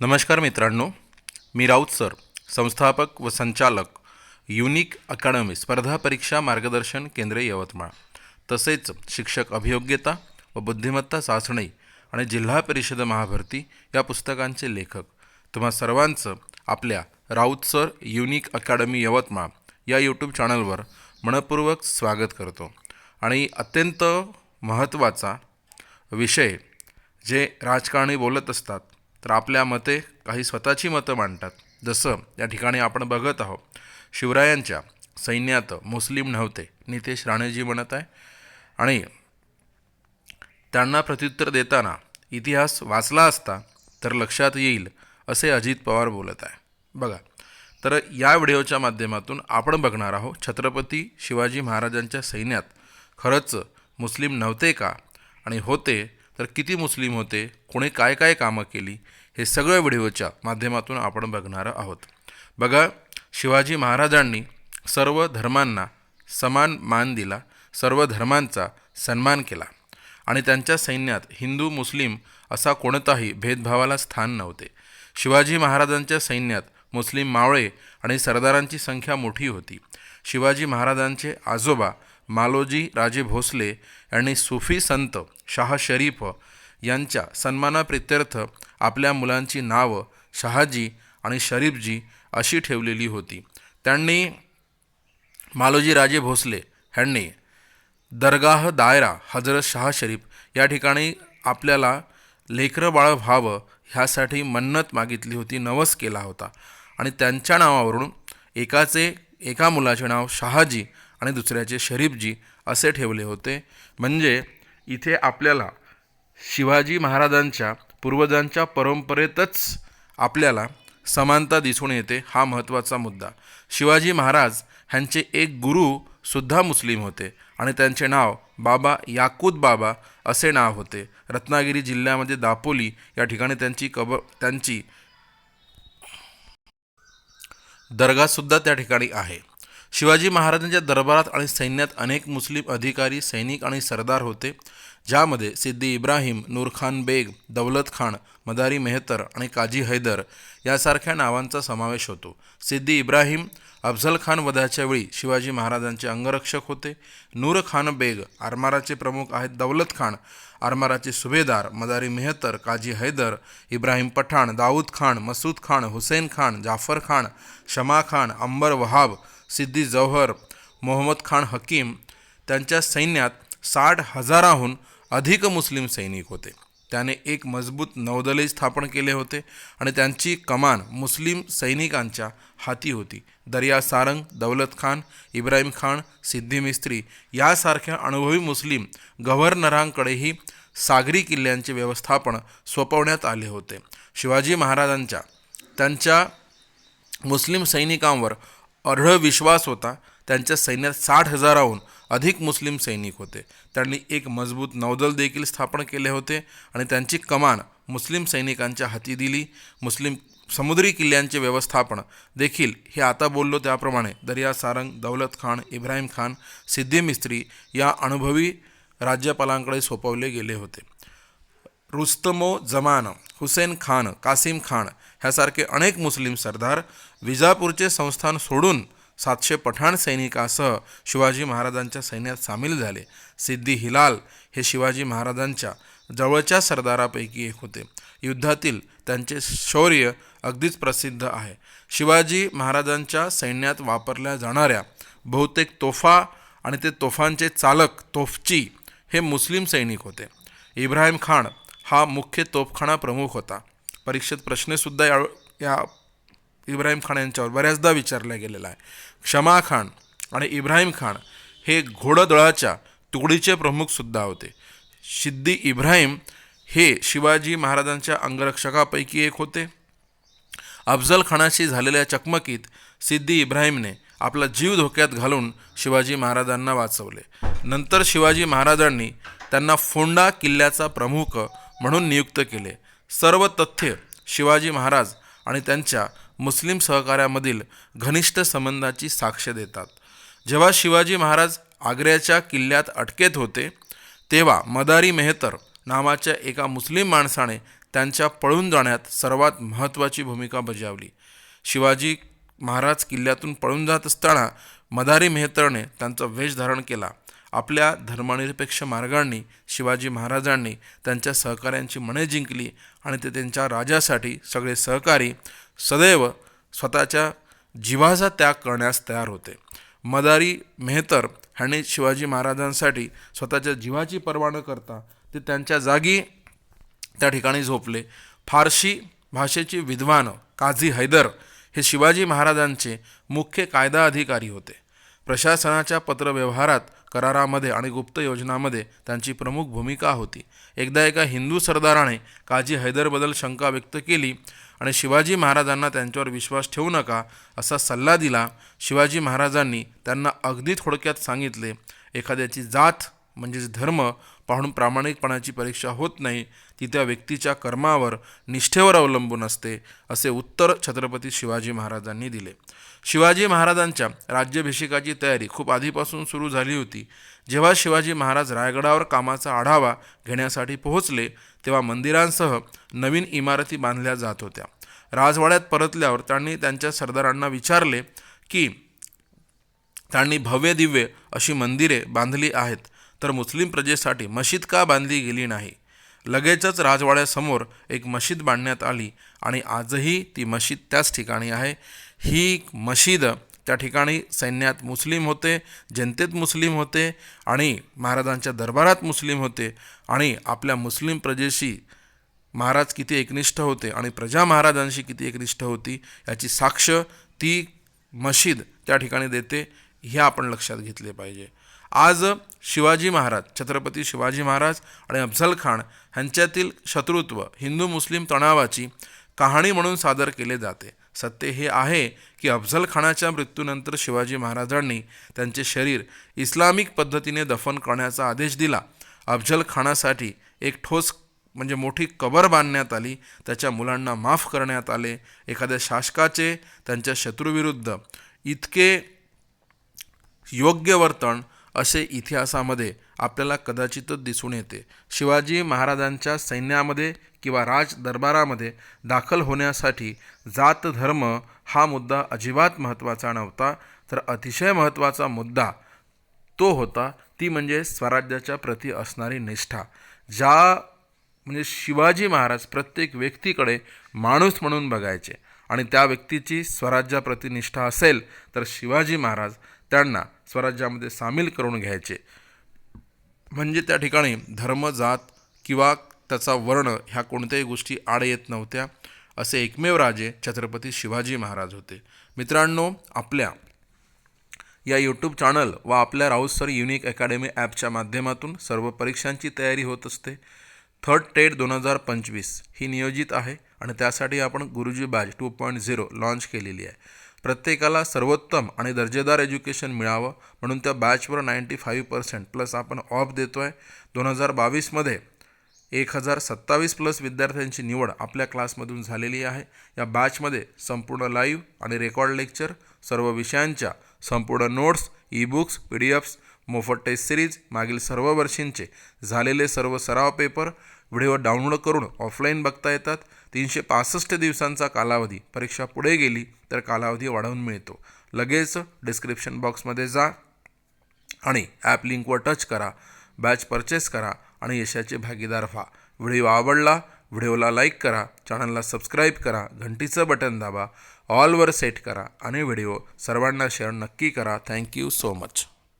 नमस्कार मित्रांनो मी राऊत सर संस्थापक व संचालक युनिक अकॅडमी स्पर्धा परीक्षा मार्गदर्शन केंद्र यवतमाळ. तसेच शिक्षक अभियोग्यता व बुद्धिमत्ता चाचणी आणि जिल्हा परिषद महाभरती या पुस्तकांचे लेखक. तुम्हा सर्वांचं आपल्या Raut sir unique academy Yavatmal या यूट्यूब चॅनलवर मनपूर्वक स्वागत करतो. आणि अत्यंत महत्त्वाचा विषय जे राजकारणी बोलत असतात तर आपल्या मते काही स्वतःची मतं मांडतात. जसं या ठिकाणी आपण बघत आहोत शिवरायांच्या सैन्यात मुस्लिम नव्हते नितेश राणेजी म्हणत आहे. आणि त्यांना प्रत्युत्तर देताना इतिहास वाचला असता तर लक्षात येईल असे अजित पवार बोलत आहे. बघा तर या व्हिडिओच्या माध्यमातून आपण बघणार आहोत छत्रपती शिवाजी महाराजांच्या सैन्यात खरंच मुस्लिम नव्हते का? आणि होते तर किती मुस्लिम होते? कोणी काय काय कामं केली? हे सगळं व्हिडिओच्या माध्यमातून आपण बघणार आहोत. बघा शिवाजी महाराजांनी सर्व धर्मांना समान मान दिला सर्व धर्मांचा सन्मान केला आणि त्यांच्या सैन्यात हिंदू मुस्लिम असा कोणताही भेदभावाला स्थान नव्हते. शिवाजी महाराजांच्या सैन्यात मुस्लिम मावळे आणि सरदारांची संख्या मोठी होती. शिवाजी महाराजांचे आजोबा मालोजी राजे भोसले यांनी सुफी संत शाह शरीफ यांच्या सन्मानाप्रित्यर्थ आपल्या मुलांची नावं शहाजी आणि शरीफजी अशी ठेवलेली होती. त्यांनी मालोजी राजे भोसले ह्यांनी दरगाह दायरा हजरत शाह शरीफ या ठिकाणी आपल्याला लेकरं बाळ व्हावं ह्यासाठी मन्नत मागितली होती नवस केला होता. आणि त्यांच्या नावावरून एकाचे एका मुलाचे नाव शहाजी आणि दुसऱ्याचे शरीफजी असे ठेवले होते. म्हणजे इथे आपल्याला शिवाजी महाराजांच्या पूर्वजांच्या परंपरेतच आपल्याला समानता दिसून येते हा महत्त्वाचा मुद्दा. शिवाजी महाराज ह्यांचे एक गुरु सुद्धा मुस्लिम होते आणि त्यांचे नाव बाबा याकूत बाबा असे नाव होते. रत्नागिरी जिल्ह्यामध्ये दापोली या ठिकाणी त्यांची कब त्यांची दर्गासुद्धा त्या ठिकाणी आहे. शिवाजी महाराजांच्या दरबारात आणि सैन्यात अनेक मुस्लिम अधिकारी सैनिक आणि सरदार होते. ज्यामध्ये सिद्दी इब्राहिम नूरखान बेग दौलत खान मदारी मेहतर आणि काजी हैदर यासारख्या नावांचा समावेश होतो. सिद्दी इब्राहिम अफझल खान वधाच्या वेळी शिवाजी महाराजांचे अंगरक्षक होते. नूर खान बेग आरमाराचे प्रमुख आहेत दौलत खान आरमाराचे सुभेदार मदारी मेहतर काजी हैदर इब्राहिम पठाण दाऊद खान मसूद खान हुसेन खान जाफर खान शमा खान अंबर वहाब सिद्दी जौहर मोहम्मद खान हकीम त्यांच्या सैन्यात साठ हजाराहून अधिक मुस्लिम सैनिक होते. त्याने एक मजबूत नौदलही स्थापन केले होते आणि त्यांची कमान मुस्लिम सैनिकांच्या हाती होती. दर्या सारंग दौलत खान इब्राहिम खान सिद्धी मिस्त्री यासारख्या अनुभवी मुस्लिम गव्हर्नरांकडेही सागरी किल्ल्यांचे व्यवस्थापन सोपवण्यात आले होते. शिवाजी महाराजांच्या त्यांच्या मुस्लिम सैनिकांवर अढळ विश्वास होता. त्यांच्या सैन्यात साठ हजाराहून अधिक मुस्लिम सैनिक होते. त्यांनी एक मजबूत नौदल देखील स्थापन केले होते आणि त्यांची कमान मुस्लिम सैनिकांच्या हाती दिली. मुस्लिम समुद्री किल्ल्यांचे व्यवस्थापन देखील हे आता बोललो त्याप्रमाणे दर्या सारंग दौलत खान इब्राहिम खान सिद्धी मिस्त्री या अनुभवी राज्यपालांकडे सोपवले गेले होते. रुस्तमो जमान हुसेन खान कासिम खान ह्यासारखे अनेक मुस्लिम सरदार विजापूरचे संस्थान सोडून सातशे पठाण सैनिकासह शिवाजी महाराजांच्या सैन्यात सामील झाले. सिद्धी हिलाल हे शिवाजी महाराजांच्या जवळच्या सरदारापैकी एक होते. युद्धातील त्यांचे शौर्य अगदीच प्रसिद्ध आहे. शिवाजी महाराजांच्या सैन्यात वापरल्या जाणाऱ्या बहुतेक तोफा आणि ते तोफांचे चालक तोफची हे मुस्लिम सैनिक होते. इब्राहिम खान हा मुख्य तोफखाना प्रमुख होता. परीक्षेत प्रश्नसुद्धा या या इब्राहिम खान यांच्यावर बऱ्याचदा विचारला गेलेला आहे. क्षमा खान आणि इब्राहिम खान हे घोडदळाच्या तुकडीचे प्रमुखसुद्धा होते. सिद्दी इब्राहिम हे शिवाजी महाराजांच्या अंगरक्षकापैकी एक होते. अफजल खानाशी झालेल्या चकमकीत सिद्दी इब्राहिमने आपला जीव धोक्यात घालून शिवाजी महाराजांना वाचवले. नंतर शिवाजी महाराजांनी त्यांना फोंडा किल्ल्याचा प्रमुख म्हणून नियुक्त केले. सर्व तथ्य शिवाजी महाराज आणि त्यांच्या मुस्लिम सहकार्यामधील घनिष्ठ संबंधाची साक्ष देतात. जेव्हा शिवाजी महाराज आग्र्याच्या किल्ल्यात अटकेत होते तेव्हा मदारी मेहतर नावाच्या एका मुस्लिम माणसाने त्यांच्या पळून जाण्यात सर्वात महत्त्वाची भूमिका बजावली. शिवाजी महाराज किल्ल्यातून पळून जात असताना मदारी मेहतरने त्यांचा वेश धारण केला. आपल्या धर्मनिरपेक्ष मार्गांनी शिवाजी महाराजांनी त्यांच्या सहकाऱ्यांची मने जिंकली आणि ते त्यांच्या राजासाठी सगळे सहकारी सदैव स्वतःच्या जीवाचा त्याग करण्यास तयार होते. मदारी मेहतर ह्यांनी शिवाजी महाराजांसाठी स्वतःच्या जीवाची पर्वा न करता ते त्यांच्या जागी त्या ठिकाणी झोपले. फारशी भाषेची विद्वान काझी हैदर हे शिवाजी महाराजांचे मुख्य कायदा अधिकारी होते. प्रशासनाच्या पत्रव्यवहारात करारामध्ये आणि गुप्त योजनामध्ये त्यांची प्रमुख भूमिका होती. एकदा एका हिंदू सरदाराने काजी हैदरबद्दल शंका व्यक्त केली आणि शिवाजी महाराजांना त्यांच्यावर विश्वास ठेवू नका असा सल्ला दिला. शिवाजी महाराजांनी त्यांना अगदी थोडक्यात सांगितले एखाद्याची जात म्हणजेच धर्म पाहून प्रामाणिकपणाची परीक्षा होत नाही ती त्या व्यक्तीच्या कर्मावर निष्ठेवर अवलंबून असते असे उत्तर छत्रपती शिवाजी महाराजांनी दिले. शिवाजी महाराजांच्या राज्याभिषेकाची तयारी खूप आधीपासून सुरू झाली होती. जेव्हा शिवाजी महाराज रायगडावर कामाचा आढावा घेण्यासाठी पोहोचले तेव्हा मंदिरांसह नवीन इमारती बांधल्या जात होत्या. राजवाड्यात परतल्यावर त्यांनी त्यांच्या सरदारांना विचारले की त्यांनी भव्य दिव्य अशी मंदिरे बांधली आहेत. तर मुस्लिम प्रजेसाठी मशीद का बांधली गेली नाही? लगेचच राजवाड्यासमोर एक मशीद बांधण्यात आली आणि आजही ती मशीद त्याच ठिकाणी आहे. ही मशीद त्या ठिकाणी सैन्यात मुस्लिम होते जनतेत मुस्लिम होते आणि महाराजांच्या दरबारात मुस्लिम होते आणि आपल्या मुस्लिम प्रजेशी महाराज किती एकनिष्ठ होते आणि प्रजा महाराजांशी किती एकनिष्ठ होती याची साक्ष ती मशीद त्या ठिकाणी देते हे आपण लक्षात घेतले पाहिजे. आज शिवाजी महाराज छत्रपती शिवाजी महाराज आणि अफझल खान ह्यांच्यातील शत्रुत्व हिंदू मुस्लिम तणावाची कहाणी म्हणून सादर केले जाते. सत्य हे आहे की अफझल खानाच्या मृत्यूनंतर शिवाजी महाराजांनी त्यांचे शरीर इस्लामिक पद्धतीने दफन करण्याचा आदेश दिला. अफझल खानासाठी एक ठोस म्हणजे मोठी कबर बांधण्यात आली. त्याच्या मुलांना माफ करण्यात आले. एखाद्या शासकाचे त्यांच्या शत्रूविरुद्ध इतके योग्य वर्तन असे इतिहासामध्ये आपल्याला कदाचितच दिसून येते. शिवाजी महाराजांच्या सैन्यामध्ये किंवा राज दरबारामध्ये दाखल होण्यासाठी जात धर्म हा मुद्दा अजिबात महत्त्वाचा नव्हता. तर अतिशय महत्त्वाचा मुद्दा तो होता ती म्हणजे स्वराज्याच्या प्रती असणारी निष्ठा. ज्या म्हणजे शिवाजी महाराज प्रत्येक व्यक्तीकडे माणूस म्हणून बघायचे आणि त्या व्यक्तीची स्वराज्याप्रती निष्ठा असेल तर शिवाजी महाराज त्यांना स्वराज्यामध्ये सामील करून घ्यायचे. म्हणजे त्या ठिकाणी धर्म जात किंवा त्याचा वर्ण ह्या कोणत्याही गोष्टी आड येत नव्हत्या असे एकमेव राजे छत्रपती शिवाजी महाराज होते. मित्रांनो आपल्या या यूट्यूब चॅनल व आपल्या राऊत सर युनिक अकॅडमी ॲपच्या माध्यमातून सर्व परीक्षांची तयारी होत असते. थर्ड टेट दोन हजार पंचवीस ही नियोजित आहे आणि त्यासाठी आपण Guruji batch two point zero launch केलेली आहे. प्रत्येकाला सर्वोत्तम आणि दर्जेदार एज्युकेशन मिळावं म्हणून त्या बॅचवर नाईंटी फाईव्ह पर्सेंट प्लस आपण ऑफ देतो आहे दोन हजार बावीसमध्ये एक हजार सत्तावीस प्लस विद्यार्थ्यांची निवड आपल्या क्लासमधून झालेली आहे. या बॅचमध्ये संपूर्ण लाईव्ह आणि रेकॉर्ड लेक्चर सर्व विषयांच्या संपूर्ण notes E books P D Fs मोफत टेस्ट सिरीज मागील सर्व वर्षींचे झालेले सर्व सराव पेपर व्हिडिओ डाउनलोड करून ऑफलाईन बघता येतात. तीनशे पासष्ट दिवसांचा कालावधी. परीक्षा पुढे गेली तर कालावधी वाढवून मिळतो. लगेच डिस्क्रिप्शन बॉक्समध्ये जा आणि ॲप लिंकवर टच करा. बॅच परचेस करा आणि यशाचे भागीदार व्हा. व्हिडिओ आवडला व्हिडिओला लाईक करा चॅनलला सबस्क्राईब करा घंटीचं बटन दाबा ऑलवर सेट करा आणि व्हिडिओ सर्वांना शेअर नक्की करा. Thank you so much